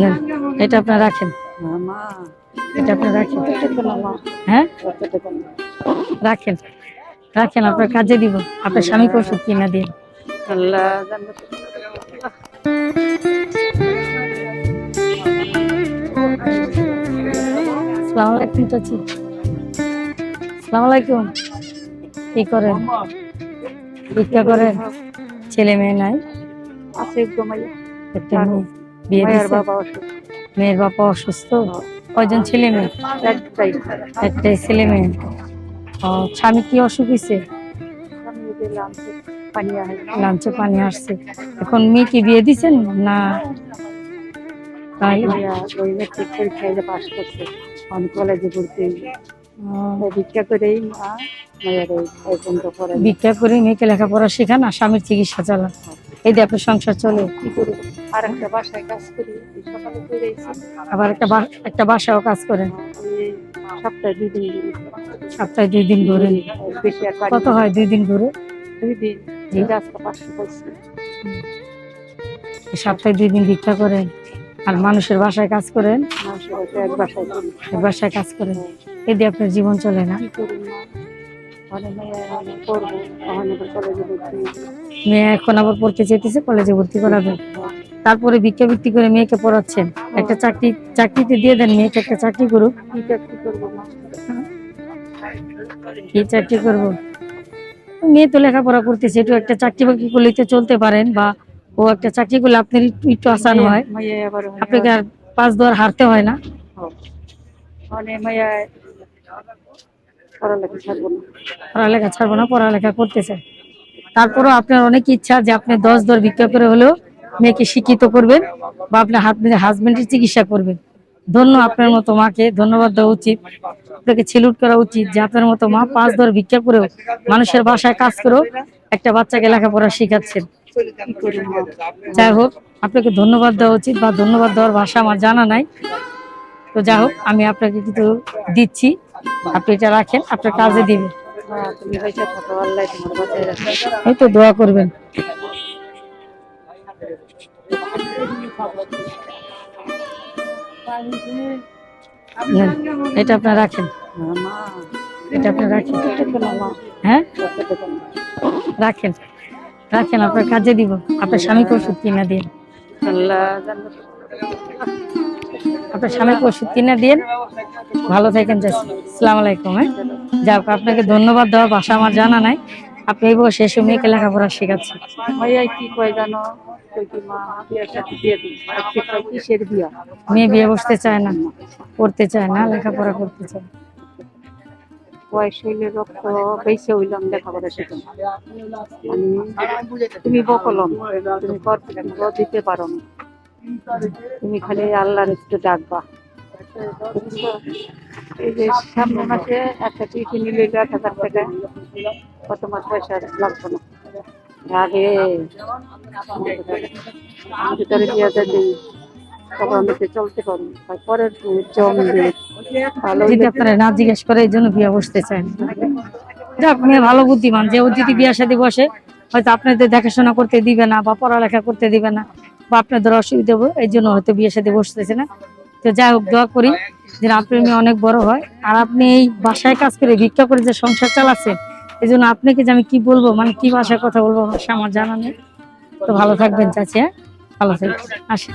নেন, এটা আপনার রাখেন। এটা আপনার রাখেন। হ্যাঁ? রাখেন। রাখেন আপনার কাজে দিব। আপনার স্বামীকে ওষুধ কিনা দিন আল্লাহ আসসালামু আলাইকুম চাচি। আসসালামু আলাইকুম। কি করেন? ভিক্ষা করেন? ছেলে মেয়ে নাই? আছে একটা মেয়ে। বিয়ে দিয়েছে মেয়ের বাবা অসুস্থ। কয়জন ছেলে মেয়ে? একটাই। একটাই ছেলে মেয়ে। স্বামী কি অসুখ হয়েছে লাঞ্চে পানি আসছে। এখন মেয়ে কি বিয়ে দিছেন না? তাই পরীক্ষায় যে করছে। আমি কলেজে পড়তে ভিক্ষা করেই মা করে ভিক্ষা করে মেয়েকে লেখাপড়া শেখান আর স্বামীর চিকিৎসা চালান। এই দিয়ে আপনার সংসার চলে। কি করব? আর একটা বাসায় কাজ করি সকালে আবার একটা একটা বাসাও কাজ করেন। সপ্তাহে দুই দিন ঘুরি। সপ্তাহে দুই দিন পারি কত হয় দুই দিন ঘুরে? দুই দিন। জি। এই যে আজকে পাঁচশো পাইছি সপ্তাহে দুই দিন ভিক্ষা করেন। আর মানুষের বাসায় কাজ করেন? বাসায় কাজ করেন। এই দিয়ে আপনার জীবন চলে না। মেয়ে ভর্তি মেয়ে এখন আবার পড়তে চাইতেছে কলেজে ভর্তি করাবেন তারপরে ভিক্ষা ভিত্তি করে মেয়েকে পড়াচ্ছেন। একটা চাকরি চাকরিতে দিয়ে দেন মেয়েকে একটা চাকরি করুক। কি চাকরি করব কি চাকরি করব? মেয়ে তো লেখাপড়া করতেছে একটু একটা চাকরি বাকরি করলে তো চলতে পারেন বা ও একটা চাকরি করলে আপনার একটু আসান হয়। আপনাকে আর পাঁচ দর হারতে হয় না। পড়ালেখা ছাড়বো না। পড়ালেখা ছাড়বো করতে চাই তারপরও আপনার অনেক ইচ্ছা যে আপনি দশ দর ভিক্ষা করে হলেও মেয়েকে শিক্ষিত করবেন বা আপনার হাজবেন্ডের চিকিৎসা করবেন। ধন্য আপনার মতো মাকে, ধন্যবাদ দেওয়া উচিত। আপনাকে ছেলুট করা উচিত যে আপনার মতো মা পাঁচ দর ভিক্ষা করেও মানুষের বাসায় কাজ করেও একটা বাচ্চাকে লেখাপড়া শেখাচ্ছেন। যাই হোক, আপনাকে ধন্যবাদ দেওয়া উচিত বা ধন্যবাদ দেওয়ার ভাষা আমার জানা নাই। তো যাই হোক, আমি আপনাকে কিন্তু দিচ্ছি। আপনি এটা রাখেন আপনার কাজে রাখবে এই তো দোয়া করবেন। নেন, এটা আপনার রাখেন। এটা আপনার রাখেন। হ্যাঁ? রাখেন। রাখেন আপনার কাজে দিব। আপনার স্বামীকে ওষুধ কিনা দিন। আল্লাহ আপনার স্বামীকে ওষুধ কিনা দিন ভালো থাকেন সালাম আলাইকুম হ্যাঁ? যাক আপনাকে ধন্যবাদ দেওয়ার ভাষা আমার জানা নাই। আপনি এই বয়সে এসে মেয়েকে লেখাপড়া কিসের বিয়া? মেয়ে বিয়ে বসতে চায় না পড়তে চায় না লেখাপড়া করতে চায়। বয়স হইলে রক্ত বেশি হইলাম লেখাপড়া আমি তুমি বকলম তুমি দিতে পারো না। তুমি খালি আল্লাহর একটু ডাকবা। সামনে মাসে একটা টিফিন নিলে হাজার টাকা কত মাস পয়সা না। জিজ্ঞেস করে, এই জন্য বিয়ে বসতে চায় না। যাক, মেয়ে ভালো বুদ্ধিমান। যে ও যদি বিয়ের সাথে বসে, হয়তো আপনাদের দেখাশোনা করতে দিবে না বা পড়ালেখা করতে দিবে না। বা আপনাদের অসুবিধা হবে, এই জন্য হয়তো বিয়ের সাথে বসতেছে না। তো যাই হোক, দোয়া করি যে আপনার মেয়ে অনেক বড় হয়। আর আপনি এই বাসায় কাজ করে ভিক্ষা করে যে সংসার চালাচ্ছেন এই জন্য আপনাকে যে আমি কি বলব মানে কি ভাষায় কথা বলব ভাষা আমার জানা নেই। তো ভালো থাকবেন, চাচি হ্যাঁ? ভালো থাকবেন। আসেন।